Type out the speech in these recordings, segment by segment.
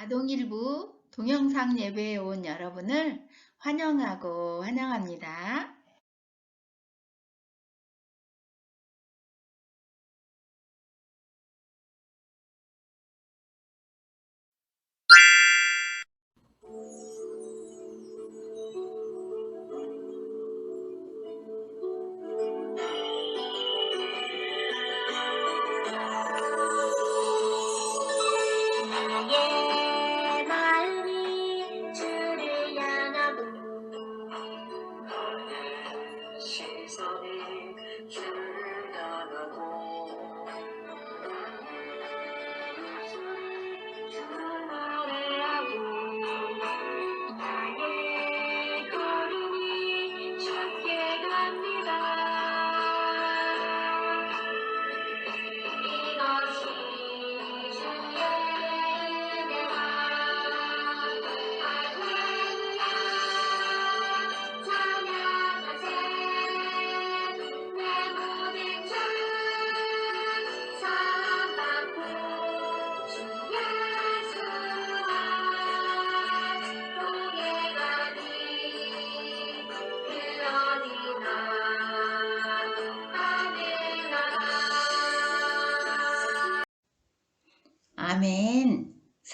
아동일부 동영상 예배에 온 여러분을 환영하고 환영합니다.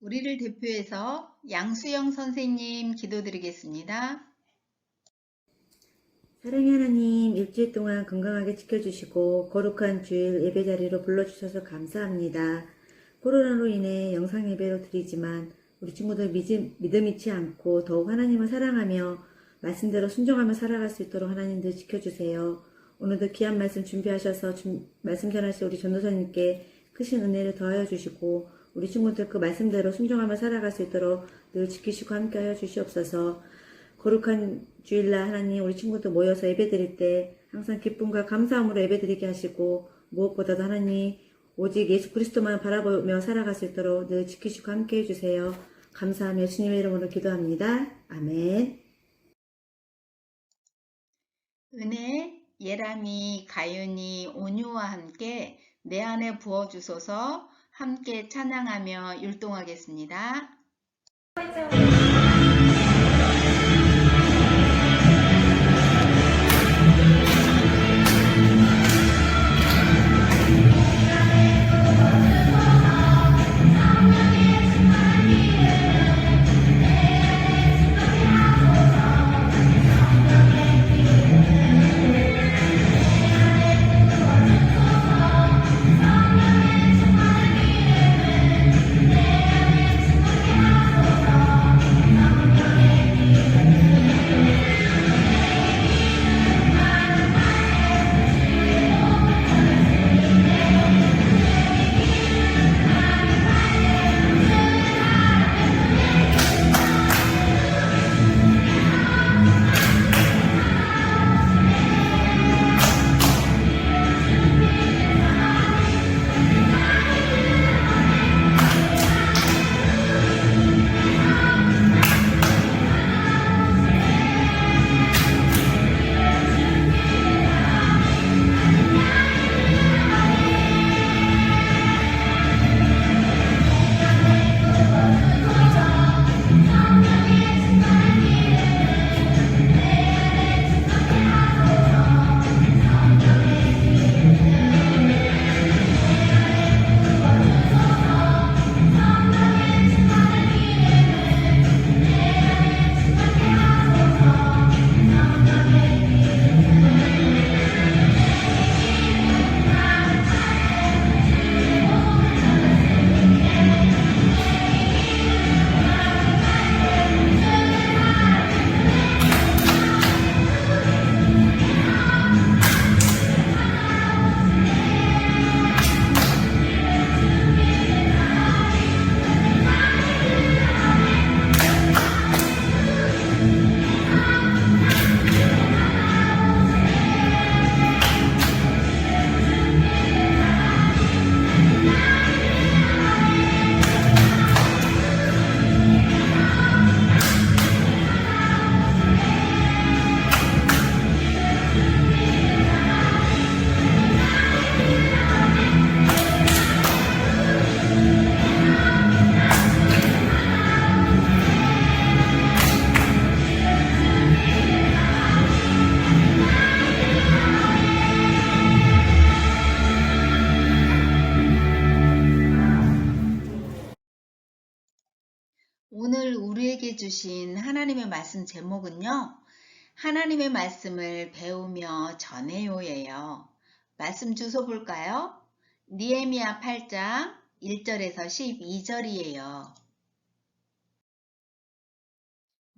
우리를 대표해서 양수영 선생님 기도드리겠습니다. 사랑의 하나님, 일주일 동안 건강하게 지켜주시고 거룩한 주일 예배 자리로 불러주셔서 감사합니다. 코로나로 인해 영상 예배로 드리지만 우리 친구들 믿음, 믿음 잃지 않고 더욱 하나님을 사랑하며 말씀대로 순종하며 살아갈 수 있도록 하나님들 지켜주세요. 오늘도 귀한 말씀 준비하셔서 준- 말씀 전하실 우리 전도사님께 크신 은혜를 더하여 주시고 우리 친구들 그 말씀대로 순종하며 살아갈 수 있도록 늘 지키시고 함께하여 주시옵소서. 거룩한 주일날 하나님 우리 친구들 모여서 예배드릴 때 항상 기쁨과 감사함으로 예배드리게 하시고 무엇보다도 하나님 오직 예수 그리스도만 바라보며 살아갈 수 있도록 늘 지키시고 함께 해 주세요. 감사하며 예수님의 이름으로 기도합니다. 아멘. 은혜, 예람이, 가윤이, 온유와 함께 내 안에 부어주소서 함께 찬양하며 율동하겠습니다. 주신 하나님의 말씀 제목은요. 하나님의 말씀을 배우며 전해요예요. 말씀 주소 볼까요? 니에미야 8장 1절에서 12절이에요.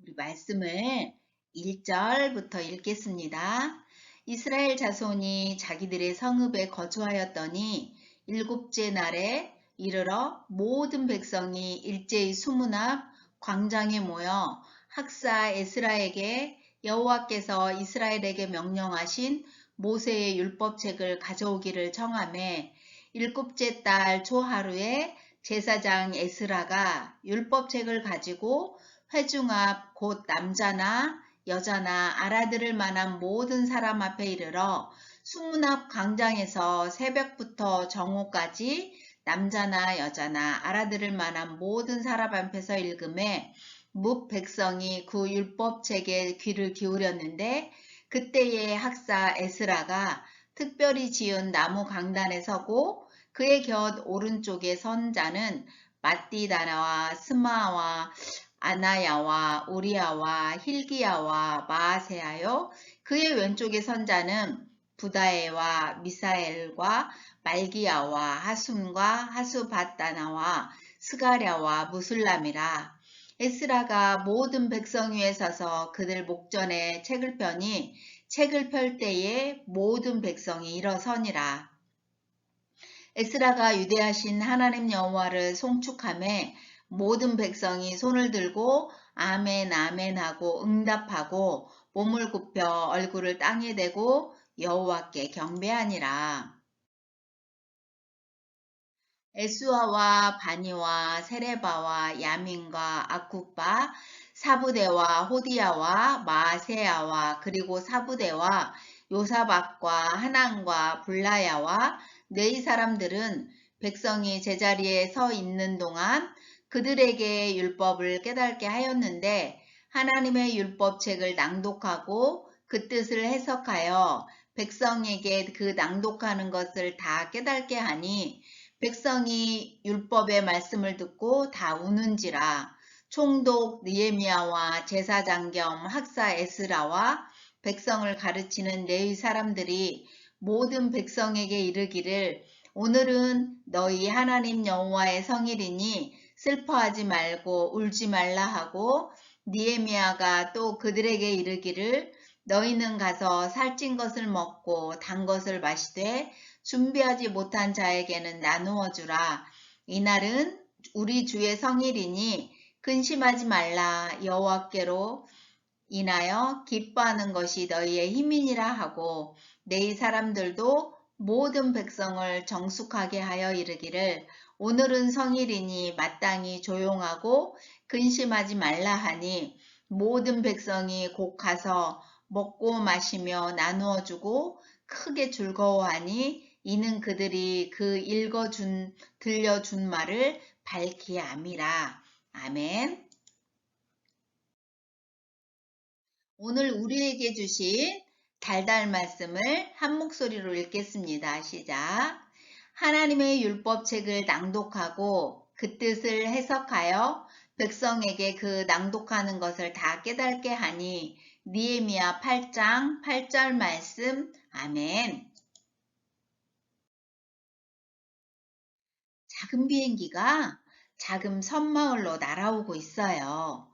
우리 말씀을 1절부터 읽겠습니다. 이스라엘 자손이 자기들의 성읍에 거주하였더니 일곱째 날에 이르러 모든 백성이 일제히 수문 앞 광장에 모여 학사 에스라에게 여호와께서 이스라엘에게 명령하신 모세의 율법책을 가져오기를 청하매 일곱째 달 초하루에 제사장 에스라가 율법책을 가지고 회중 앞 곧 남자나 여자나 알아들을 만한 모든 사람 앞에 이르러 수문 앞 광장에서 새벽부터 정오까지 남자나 여자나 알아들을 만한 모든 사람 앞에서 읽음에 묵 백성이 그 율법책에 귀를 기울였는데 그때의 학사 에스라가 특별히 지은 나무 강단에 서고 그의 곁 오른쪽에 선 자는 마띠다나와 스마와 아나야와 우리야와 힐기야와 마아세하여 그의 왼쪽에 선 자는 부다에와 미사엘과 말기야와 하숨과 하수바다나와 스가랴와 무술람이라 에스라가 모든 백성 위에 서서 그들 목전에 책을 펴니 책을 펼 때에 모든 백성이 일어서니라. 에스라가 유대하신 하나님 여호와를 송축함에 모든 백성이 손을 들고 아멘 아멘 하고 응답하고 몸을 굽혀 얼굴을 땅에 대고 여호와께 경배하니라. 에스와와 바니와 세레바와 야민과 아쿠바 사부대와 호디야와 마세야와 그리고 사부대와 요사박과 하난과 불라야와 네이 사람들은 백성이 제자리에 서 있는 동안 그들에게 율법을 깨닫게 하였는데 하나님의 율법책을 낭독하고 그 뜻을 해석하여 백성에게 그 낭독하는 것을 다 깨닫게 하니 백성이 율법의 말씀을 듣고 다 우는지라. 총독 느에미야와 제사장 겸 학사 에스라와 백성을 가르치는 레위 사람들이 모든 백성에게 이르기를 오늘은 너희 하나님 여호와의 성일이니 슬퍼하지 말고 울지 말라 하고 니에미아가 또 그들에게 이르기를 너희는 가서 살찐 것을 먹고 단 것을 마시되 준비하지 못한 자에게는 나누어 주라. 이날은 우리 주의 성일이니 근심하지 말라 여호와께로 인하여 기뻐하는 것이 너희의 힘이니라 하고 내 사람들도 모든 백성을 정숙하게 하여 이르기를 오늘은 성일이니 마땅히 조용하고 근심하지 말라 하니 모든 백성이 곧 가서 먹고 마시며 나누어 주고 크게 즐거워하니 이는 그들이 그 읽어준 들려준 말을 밝히 암이라. 아멘. 오늘 우리에게 주신 달달 말씀을 한 목소리로 읽겠습니다. 시작. 하나님의 율법책을 낭독하고 그 뜻을 해석하여 백성에게 그 낭독하는 것을 다 깨닫게 하니 니에미야 8장 8절 말씀 아멘. 작은 비행기가 작은 섬마을로 날아오고 있어요.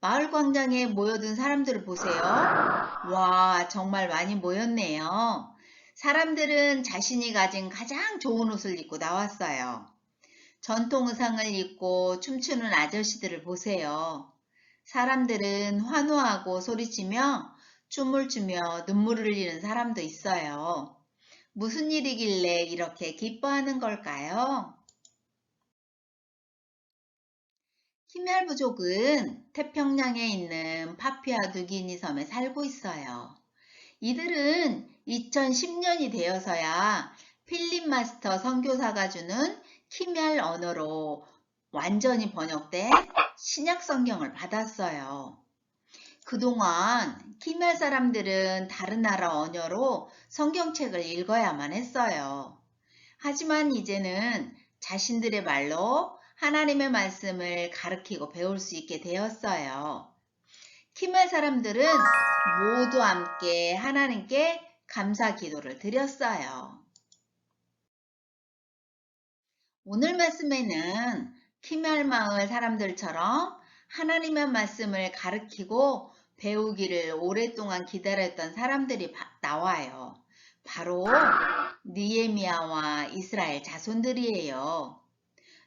마을 광장에 모여든 사람들을 보세요. 와, 정말 많이 모였네요. 사람들은 자신이 가진 가장 좋은 옷을 입고 나왔어요. 전통 의상을 입고 춤추는 아저씨들을 보세요. 사람들은 환호하고 소리치며 춤을 추며 눈물을 흘리는 사람도 있어요. 무슨 일이길래 이렇게 기뻐하는 걸까요? 키멜 부족은 태평양에 있는 파피아 누기니 섬에 살고 있어요. 이들은 2010년이 되어서야 필립 마스터 선교사가 주는 키멜 언어로 완전히 번역된 신약 성경을 받았어요. 그동안 키멜 사람들은 다른 나라 언어로 성경책을 읽어야만 했어요. 하지만 이제는 자신들의 말로 하나님의 말씀을 가르치고 배울 수 있게 되었어요. 키말 사람들은 모두 함께 하나님께 감사 기도를 드렸어요. 오늘 말씀에는 키말 마을 사람들처럼 하나님의 말씀을 가르치고 배우기를 오랫동안 기다렸던 사람들이 바- 나와요. 바로 니에미아와 이스라엘 자손들이에요.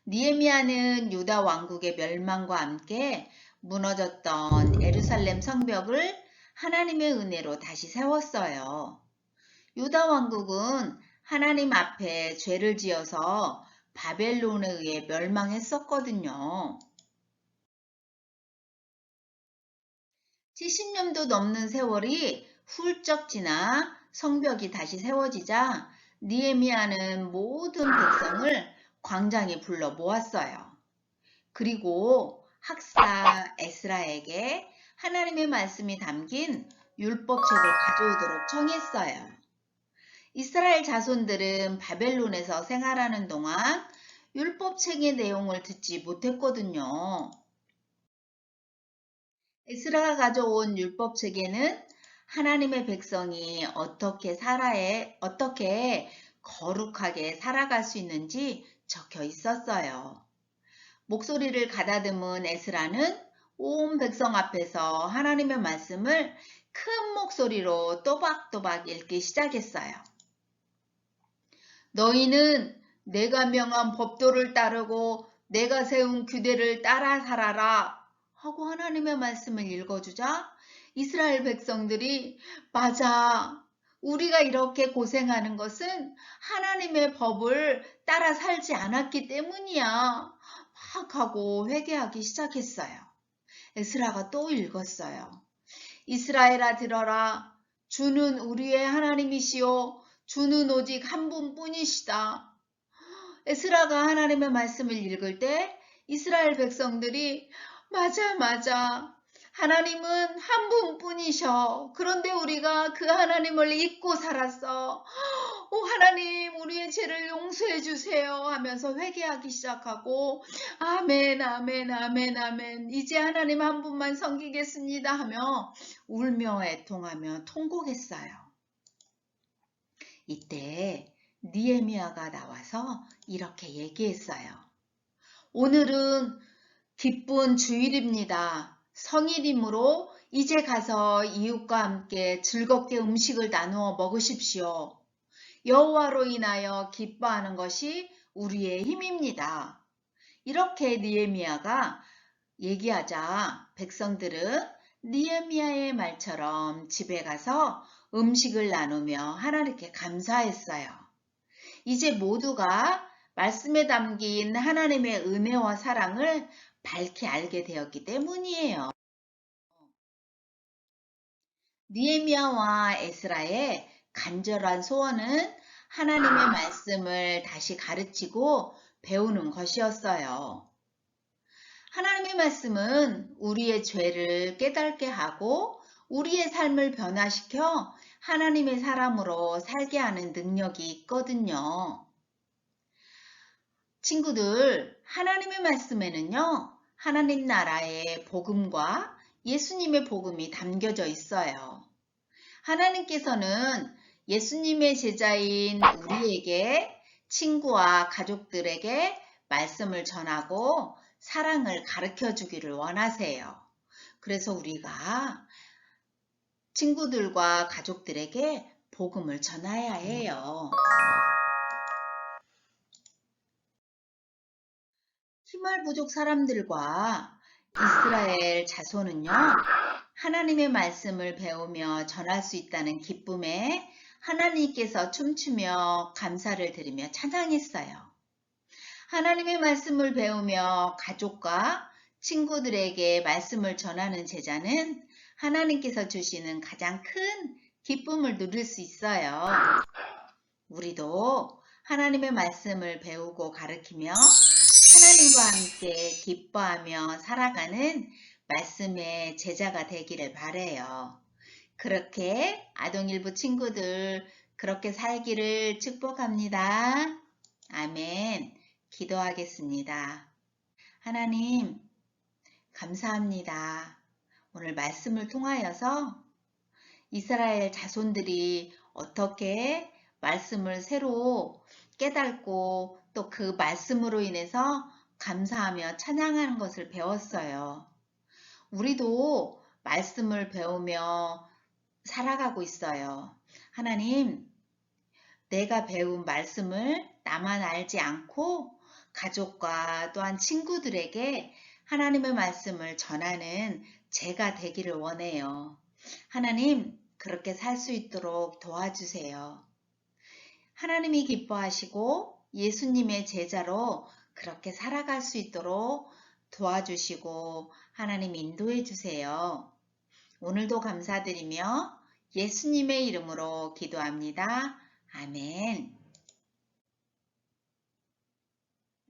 니에미아는 유다 왕국의 멸망과 함께 무너졌던 예루살렘 성벽을 하나님의 은혜로 다시 세웠어요. 유다 왕국은 하나님 앞에 죄를 지어서 바벨론에 의해 멸망했었거든요. 70년도 넘는 세월이 훌쩍 지나 성벽이 다시 세워지자 니에미아는 모든 백성을 광장에 불러 모았어요. 그리고 학사 에스라에게 하나님의 말씀이 담긴 율법책을 가져오도록 청했어요. 이스라엘 자손들은 바벨론에서 생활하는 동안 율법책의 내용을 듣지 못했거든요. 에스라가 가져온 율법책에는 하나님의 백성이 어떻게 살아에 어떻게 거룩하게 살아갈 수 있는지 적혀 있었어요. 목소리를 가다듬은 에스라는 온 백성 앞에서 하나님의 말씀을 큰 목소리로 또박또박 읽기 시작했어요. 너희는 내가 명한 법도를 따르고 내가 세운 규례를 따라 살아라 하고 하나님의 말씀을 읽어주자 이스라엘 백성들이 맞아. 우리가 이렇게 고생하는 것은 하나님의 법을 따라 살지 않았기 때문이야. 막 하고 회개하기 시작했어요. 에스라가 또 읽었어요. 이스라엘아 들어라. 주는 우리의 하나님이시요. 주는 오직 한 분뿐이시다. 에스라가 하나님의 말씀을 읽을 때 이스라엘 백성들이 맞아, 맞아. 하나님은 한 분뿐이셔. 그런데 우리가 그 하나님을 잊고 살았어. 오, 하나님, 우리의 죄를 용서해 주세요. 하면서 회개하기 시작하고, 아멘, 아멘, 아멘, 아멘. 이제 하나님 한 분만 섬기겠습니다. 하며 울며 애통하며 통곡했어요. 이때 니에미아가 나와서 이렇게 얘기했어요. 오늘은 기쁜 주일입니다. 성일이므로 이제 가서 이웃과 함께 즐겁게 음식을 나누어 먹으십시오. 여호와로 인하여 기뻐하는 것이 우리의 힘입니다. 이렇게 니에미아가 얘기하자 백성들은 니에미아의 말처럼 집에 가서 음식을 나누며 하나님께 감사했어요. 이제 모두가 말씀에 담긴 하나님의 은혜와 사랑을 밝히 알게 되었기 때문이에요. 니에미아와 에스라의 간절한 소원은 하나님의 말씀을 다시 가르치고 배우는 것이었어요. 하나님의 말씀은 우리의 죄를 깨닫게 하고 우리의 삶을 변화시켜 하나님의 사람으로 살게 하는 능력이 있거든요. 친구들, 하나님의 말씀에는요, 하나님 나라의 복음과 예수님의 복음이 담겨져 있어요. 하나님께서는 예수님의 제자인 우리에게 친구와 가족들에게 말씀을 전하고 사랑을 가르쳐 주기를 원하세요. 그래서 우리가 친구들과 가족들에게 복음을 전해야 해요. 희말 부족 사람들과 이스라엘 자손은요, 하나님의 말씀을 배우며 전할 수 있다는 기쁨에 하나님께서 춤추며 감사를 드리며 찬양했어요. 하나님의 말씀을 배우며 가족과 친구들에게 말씀을 전하는 제자는 하나님께서 주시는 가장 큰 기쁨을 누릴 수 있어요. 우리도 하나님의 말씀을 배우고 가르치며 하나님과 함께 기뻐하며 살아가는 말씀의 제자가 되기를 바래요. 그렇게 아동일부 친구들 그렇게 살기를 축복합니다. 아멘. 기도하겠습니다. 하나님, 감사합니다. 오늘 말씀을 통하여서 이스라엘 자손들이 어떻게 말씀을 새로 깨닫고 또 그 말씀으로 인해서 감사하며 찬양하는 것을 배웠어요. 우리도 말씀을 배우며 살아가고 있어요. 하나님, 내가 배운 말씀을 나만 알지 않고 가족과 또한 친구들에게 하나님의 말씀을 전하는 제가 되기를 원해요. 하나님, 그렇게 살 수 있도록 도와주세요. 하나님이 기뻐하시고 예수님의 제자로 그렇게 살아갈 수 있도록 도와주시고 하나님 인도해 주세요. 오늘도 감사드리며 예수님의 이름으로 기도합니다. 아멘.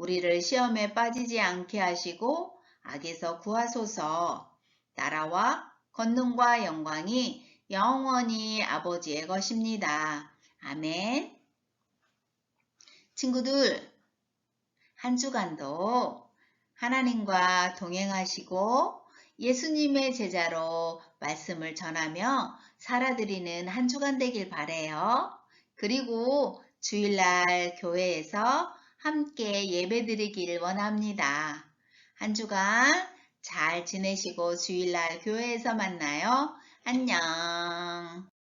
우리를 시험에 빠지지 않게 하시고 악에서 구하소서. 나라와 권능과 영광이 영원히 아버지의 것입니다. 아멘. 친구들, 한 주간도 하나님과 동행하시고 예수님의 제자로 말씀을 전하며 살아드리는 한 주간 되길 바래요. 그리고 주일날 교회에서 함께 예배드리길 원합니다. 한 주간 잘 지내시고 주일날 교회에서 만나요. 안녕.